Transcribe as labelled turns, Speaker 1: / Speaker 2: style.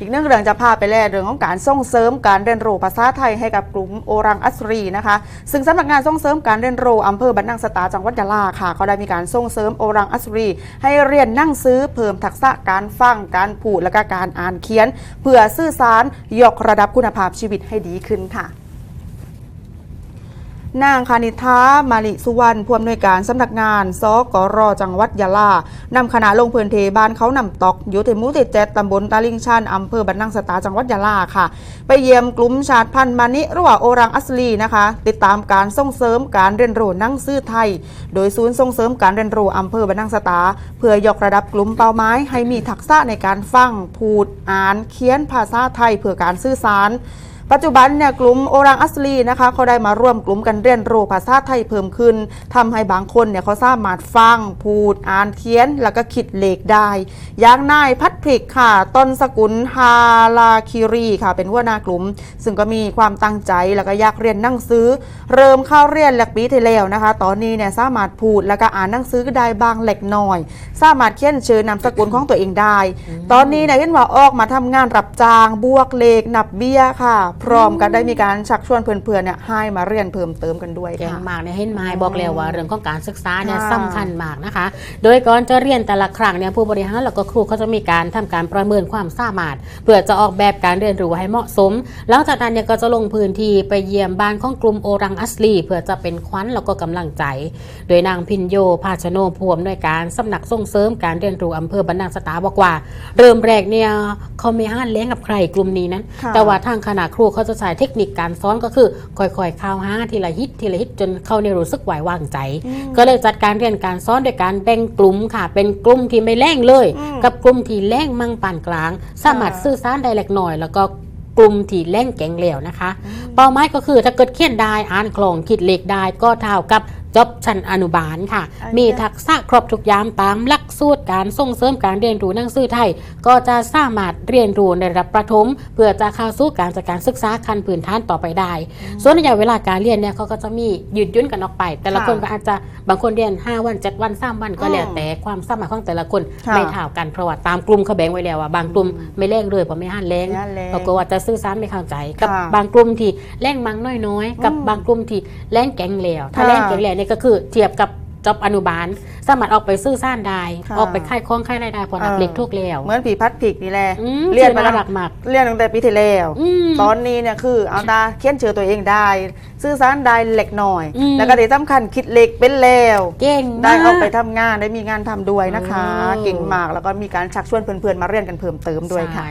Speaker 1: อีกหนึ่งเรื่องจะพาไปแลเรื่องของการส่งเสริมการเรียนรู้ภาษาไทยให้กับกลุ่มโอรังอัสรีนะคะ ซึ่งสำนักงานส่งเสริมการเรียนรู้อำเภอบันนังสตาจังหวัดยะลาค่ะเขาได้มีการส่งเสริมโอรังอัสรี ให้เรียนนั่งซื้อเพิ่มทักษะการฟังการพูดและก็การอ่านเขียน เพื่อสื่อสารยกระดับคุณภาพชีวิตให้ดีขึ้นค่ะ นางคานิธามาลิสุวรรณผู้อำนวยการสำนักงานสกรจังหวัดยะลานำคณะลงพื้นที่บ้านเขานำตอกอยู่ที่มูติเจ็ดตำบลตาลิงชันอำเภอบันนังสตาจังหวัดยะลาค่ะ ไปเยี่ยมกลุ่มชาติพันธุ์มานิรือว่าโอรังอัสลีนะคะ ติดตามการส่งเสริมการเรียนรู้นั่งซื่อไทย โดยศูนย์ส่งเสริมการเรียนรู้อำเภอบันนังสตา เพื่อยกระดับกลุ่มเป้าหมายให้มีทักษะในการฟังพูดอ่าน เขียนภาษาไทยเพื่อการสื่อสาร ปัจจุบันเนี่ยกลุ่มโอรังอัสลีนะคะเขาได้มาร่วมกลุ่มกันเรียนรู้ภาษาไทยเพิ่มขึ้นทำให้บางคนเนี่ยเขาสามารถฟัง พูด อ่านเขียน แล้วก็คิดเลขได้อย่างนายพัดพริกค่ะต้นสกุลฮาลาคิรีค่ะ เป็นหัวหน้ากลุ่ม ซึ่งก็มีความตั้งใจแล้วก็อยากเรียนหนังสือ เริ่มเข้าเรียนหลักปีที่แล้วนะคะ ตอนนี้เนี่ยสามารถพูดแล้วก็อ่านหนังสือได้บางเล็กน้อย สามารถเขียนเชิญนามสกุลของตัวเองได้ ตอนนี้เนี่ยเห็นว่าออกมาทำงานรับจ้างบวกเลขนับเบี้ยค่ะพร้อมกันได้มีการชักชวนเพื่อนๆเนี่ยให้มาเรียนเพิ่มเติมกันด้วย
Speaker 2: เก่ง
Speaker 1: ค่ะ
Speaker 2: มากเนี่ยเห็นไม้บอกแล้วว่าเรื่องของการศึกษาเนี่ย
Speaker 1: ค่ะ
Speaker 2: สำคัญมากนะคะ โดยก่อนจะเรียนแต่ละครั้งเนี่ยผู้บริหารแล้วก็ครูเขาจะมีการทำการประเมินความสามารถ เพื่อจะออกแบบการเรียนรู้ให้เหมาะสม หลังจากนั้นเนี่ยก็จะลงพื้นที่ไปเยี่ยมบ้านของกลุ่มโอรังอัสลี เพื่อจะเป็นขวัญแล้วก็กำลังใจ โดยนางพินโยภาชโนพวมด้วยการสำนักส่งเสริมการเรียนรู้อำเภอบันนังสตาบอกว่า เริ่มแรกเนี่ยเขาไม่ห้านเลี้ยงกับใครกลุ่มนี้นั้น
Speaker 1: ค่ะ
Speaker 2: แต่ว่าทางคณะครูเขาจะใช้เทคนิคการสอนก็คือค่อยๆเข้าหาทีละฮิตทีละฮิตจนเขาเนี่ยรู้สึกไหววางใจ ก็เลยจัดการเรียนการสอนโดยการแบ่งกลุ่มค่ะ เป็นกลุ่มที่ไม่แรงเลย
Speaker 1: อืม
Speaker 2: กับกลุ่มที่แรงมั่งปานกลาง สามารถสื่อสารได้เล็กน้อย แล้วก็กลุ่มที่แรงแก่งเหลวนะคะ เป้าหมายก็คือถ้าเกิดเขียนได้อ่านคลองคิดเลขได้ก็เท่ากับ จบชั้นอนุบาลค่ะ
Speaker 1: อันเนี้ย
Speaker 2: มีทักษะครบทุกอย่างตามหลักสูตรการส่งเสริมการเรียนรู้หนังสือไทย ก็จะสามารถเรียนรู้ในระดับประถม เพื่อจะเข้าสู่การจัดการศึกษาขั้นพื้นฐานต่อไปได้ ส่วนระยะเวลาการเรียนเนี่ยเขาก็จะมียืดหยุ่นกันออกไป แต่ละ
Speaker 1: ค่ะ
Speaker 2: คนก็อาจจะบางคนเรียน 5 วัน 7 วัน3วันก็แล้ว
Speaker 1: อืม
Speaker 2: แต่ความสามารถของแต่ละคน
Speaker 1: ค่ะ
Speaker 2: ไม่เท่ากันเพราะว่าตามกลุ่มเขาแบ่งไว้แล้วว่าบางกลุ่มไม่เร่งเลยเพราะไม่หันแรง
Speaker 1: ไม่หันแรง
Speaker 2: เพราะกลัวว่าจะสื่อสารไม่เข้าใจ กับ
Speaker 1: ค่ะ
Speaker 2: บางกลุ่มที่แรงมังน้อยๆกับ
Speaker 1: อืม
Speaker 2: บางกลุ่มที่แรงแกงเหลวถ้า
Speaker 1: ค่ะ
Speaker 2: แรงแกงเหลวเนี่ยก็คือเทียบกับจบอนุบาล สามารถออกไปซื้อซ่านได้
Speaker 1: ค่ะ
Speaker 2: ออกไปค่ายคล้องค่ายรายได้พอนัก
Speaker 1: เออ
Speaker 2: เล็กทุกแล้ว
Speaker 1: เหมือนผีพัดผิกนี่แหละ
Speaker 2: อืม
Speaker 1: เรียนมา
Speaker 2: ชื่อ
Speaker 1: แล้ว
Speaker 2: น่ารักมาก
Speaker 1: เรียนตั้งแต่ปีที่แล้ว
Speaker 2: อืม
Speaker 1: ตอนนี้เนี่ยคือเอาตาเขียนเชื่อตัวเองได้สื่อสารได้เล็กน้อย
Speaker 2: อืม
Speaker 1: แล้วก็ที่สำคัญคิดเล็กเป็นแล้ว
Speaker 2: เก่ง
Speaker 1: ได้
Speaker 2: มาก
Speaker 1: ออกไปทำงานได้มีงานทำด้วยนะคะ
Speaker 2: อืม
Speaker 1: เก่งมากแล้วก็มีการชักชวนเพื่อนๆมาเรียนกันเพิ่มเติมด้วยค่ะ
Speaker 2: ใช่